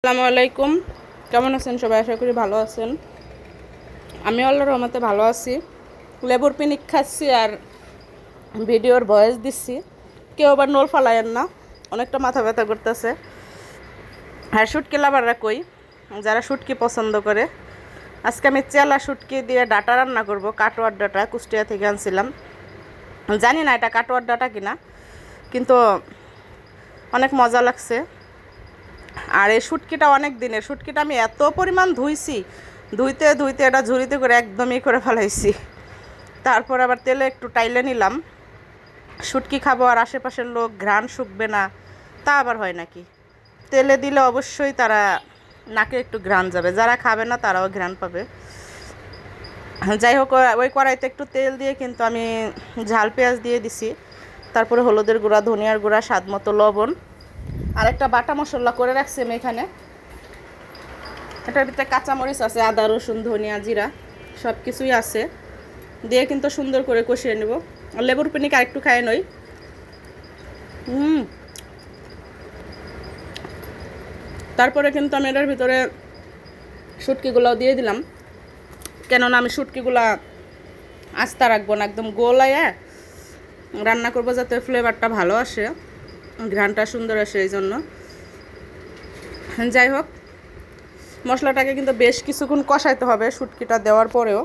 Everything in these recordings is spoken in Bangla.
আসসালামু আলাইকুম। কেমন আছেন সবাই? আশা করি ভালো আছেন। আমি আল্লাহর রহমতে ভালো আছি। লেবুর পিনিক খাচ্ছি আর ভিডিওর ভয়েস দিচ্ছি। কেউ আবার নোল ফালায়েন না, অনেকটা মাথা ব্যথা করতেছে। আর শুটকি লাভাররা কই? যারা শুটকি পছন্দ করে। আজকে আমি চেলা শুটকি দিয়ে ডাটা রান্না করব, কাটোয়ার ডাটা কুষ্টিয়া থেকে আনছিলাম। জানি না এটা কাটোয়ার ডাটা কিনা, কিন্তু অনেক মজা লাগছে। আর এই শুটকিটা অনেক দিনের। শুটকিটা আমি এত পরিমাণ ধুইছি, ধুইতে ধুইতে এটা ঝুড়িতে করে একদমই করে ফেলাইছি। তারপর আবার তেলে একটু টাইলে নিলাম। শুটকি খাব আর আশেপাশের লোক, ঘ্রাণ শুকবে না, তা আবার হয় নাকি? তেলে দিলে অবশ্যই তারা নাকে একটু ঘ্রাণ যাবে। যারা খাবে না তারাও ঘ্রাণ পাবে। যাই হোক ওই কড়াইতে একটু তেল দিয়ে কিন্তু আমি ঝাল পেঁয়াজ দিয়ে দিছি। তারপরে হলুদের গুঁড়া, ধনিয়ার গুঁড়া, স্বাদ মতো লবণ। আর একটা বাটা মশলা করে রাখছি আমি এখানে। এটার ভিতরে কাঁচামরিচ আছে, আদা, রসুন, ধনিয়া, জিরা সব কিছুই আছে। দিয়ে কিন্তু সুন্দর করে কষিয়ে নেব। আর লেবুর পিনিকে আরেকটু খায় নই। হুম। তারপরে কিন্তু আমি এটার ভিতরে শুটকিগুলোও দিয়ে দিলাম। কেননা আমি শুটকিগুলা আস্তা রাখব না, একদম গোলায় রান্না করব যাতে ফ্লেভারটা ভালো আসে। ঘ্রানটা সুন্দর আসে এই জন্য যাই হোক, মশলাটাকে কিন্তু বেশ কিছুক্ষণ কষাইতে হবে শুটকিটা দেওয়ার পরেও,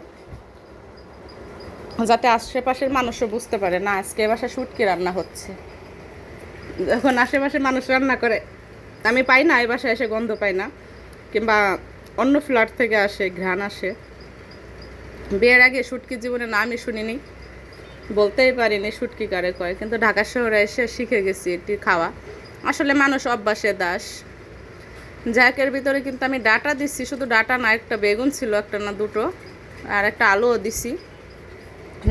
যাতে আশেপাশের মানুষও বুঝতে পারে, না, আজকে এ বাসায় শুটকি রান্না হচ্ছে। যখন আশেপাশে মানুষ রান্না করে, আমি পাই না এই বাসায় এসে গন্ধ পাই না, কিংবা অন্য ফ্ল্যাট থেকে আসে, ঘ্রাণ আসে। বিয়ের আগে শুটকি জীবনে না আমি শুনিনি। বলতেই পারিনি শুটকি কারে কয়, কিন্তু ঢাকা শহরে এসে শিখে গেছি এটি খাওয়া। আসলে মানুষ অভ্যাসে দাস। জ্যাকের ভিতরে কিন্তু আমি ডাটা দিচ্ছি শুধু ডাটা না, একটা বেগুন ছিল, একটা না দুটো, আর একটা আলুও দিছি।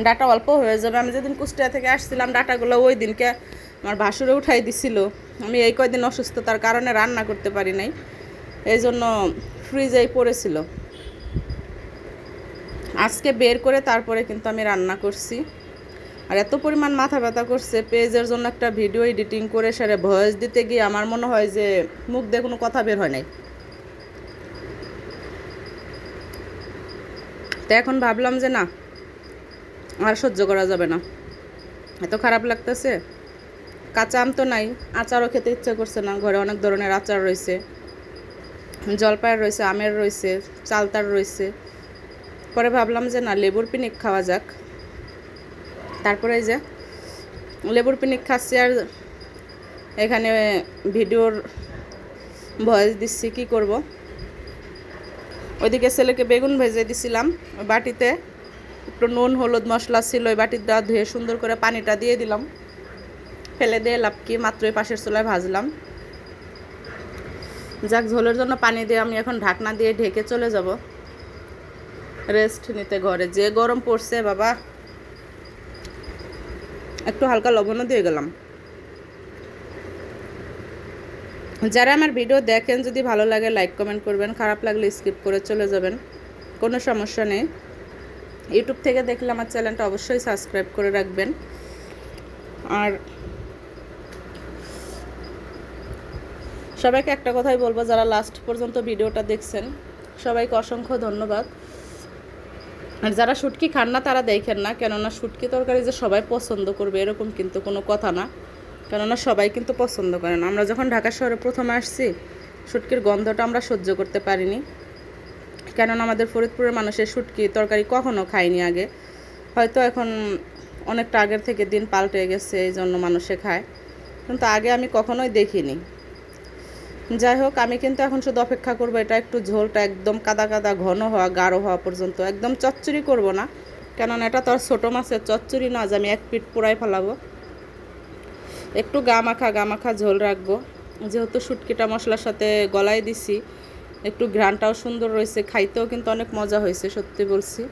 ডাটা অল্প হয়ে যাবে। আমি যেদিন কুষ্টিয়া থেকে আসছিলাম, ডাটাগুলো ওই দিনকে আমার ভাসুরে উঠাই দিছিল। আমি এই কয়দিন অসুস্থতার কারণে রান্না করতে পারি নাই। এই জন্য ফ্রিজেই পড়েছিল। আজকে বের করে তারপরে কিন্তু আমি রান্না করছি। আর এত পরিমাণ মাথা ব্যথা করছে, পেজের জন্য একটা ভিডিও এডিটিং করে সেরে ভয়েস দিতে গিয়ে আমার মনে হয় যে মুখ দিয়ে কোনো কথা বের হয় নাই। তো এখন ভাবলাম যে না, আর সহ্য করা যাবে না। এত খারাপ লাগতেছে। কাঁচা আম তো নাই, আচারও খেতে ইচ্ছা করছে না। ঘরে অনেক ধরনের আচার রয়েছে। জলপাইয়ের রয়েছে, আমের রয়েছে, চালতার রয়েছে। পরে ভাবলাম যে না, লেবুর পিনিক খাওয়া যাক। তারপরে যে লেবুর পিনিক খাচ্ছি আর এখানে ভিডিওর ভয়েস দিচ্ছি, কি করব? ওইদিকে ছেলেকে বেগুন ভেজে দিছিলাম বাটিতে একটু নুন, হলুদ মশলা ছিল, ওই বাটির দেওয়া ধুয়ে সুন্দর করে পানিটা দিয়ে দিলাম। ফেলে দিয়ে লাভ কি মাত্র পাশের চুলায় ভাজলাম। যাক, ঝোলের জন্য পানি দিয়ে আমি এখন ঢাকনা দিয়ে ঢেকে চলে যাব। রেস্ট নিতে ঘরে, যে গরম পড়ছে বাবা। একটু হালকা লবণও দিয়ে গেলাম। যারা আমার ভিডিও দেখেন, যদি ভালো লাগে লাইক কমেন্ট করবেন। খারাপ লাগলে স্কিপ করে চলে যাবেন। কোনো সমস্যা নেই। ইউটিউব থেকে দেখলে আমার চ্যানেলটা অবশ্যই সাবস্ক্রাইব করে রাখবেন। আর সবাইকে একটা কথাই বলব, যারা লাস্ট পর্যন্ত ভিডিওটা দেখছেন, সবাইকে অসংখ্য ধন্যবাদ। আর যারা শুটকি খান না, তারা দেখেন না, কেননা শুটকি তরকারি যে সবাই পছন্দ করবে, এরকম কিন্তু কোনো কথা না। কেননা সবাই কিন্তু পছন্দ করে না। আমরা যখন ঢাকা শহরে প্রথমে আসছি, শুটকির গন্ধটা আমরা সহ্য করতে পারিনি। কেননা আমাদের ফরিদপুরের মানুষের শুটকি তরকারি কখনো খায়নি আগে। হয়তো এখন অনেকটা আগের থেকে দিন পাল্টে গেছে, এই জন্য মানুষে খায়। কিন্তু আগে আমি কখনোই দেখিনি। যাই হোক, আমি কিন্তু এখন শুধু অপেক্ষা করব, এটা একটু ঝোলটা একদম কাদা কাদা, ঘন হওয়া, গাঢ় হওয়া পর্যন্ত। একদম চচ্চড়ি করব না, কেননা এটা তো আর ছোটো মাছের চচ্চড়ি না যে আমি এক পিঠ পোড়াই ফেলাবো। একটু গা মাখা গা মাখা ঝোল রাখব। যেহেতু শুটকিটা মশলার সাথে গলায় দিছি, একটু ঘ্রানটাও সুন্দর রয়েছে, খাইতেও কিন্তু অনেক মজা হয়েছে, সত্যি বলছি।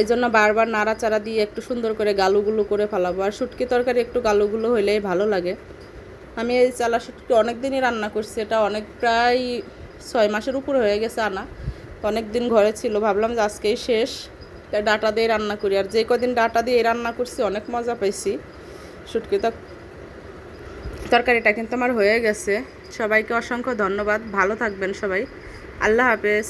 এই জন্য বারবার নাড়াচাড়া দিয়ে একটু সুন্দর করে গালুগুলো করে ফেলাবো। আর শুটকি তরকারি একটু গালুগুলো হইলেই ভালো লাগে। আমি এই চালা শুটকি অনেক দিনই রান্না করছি, এটা অনেক প্রায় ছয় মাসের উপরে হয়ে গেছে আনা। অনেক দিন ঘরে ছিল, ভাবলাম যে আজকেই শেষ তাই ডাটা দিয়ে রান্না করি। আর যে কদিন ডাটা দিয়ে রান্না করছি, অনেক মজা পাইছি। শুটকি তরকারিটা কিন্তু আমার হয়ে গেছে। সবাইকে অসংখ্য ধন্যবাদ। ভালো থাকবেন সবাই। আল্লাহ হাফেজ।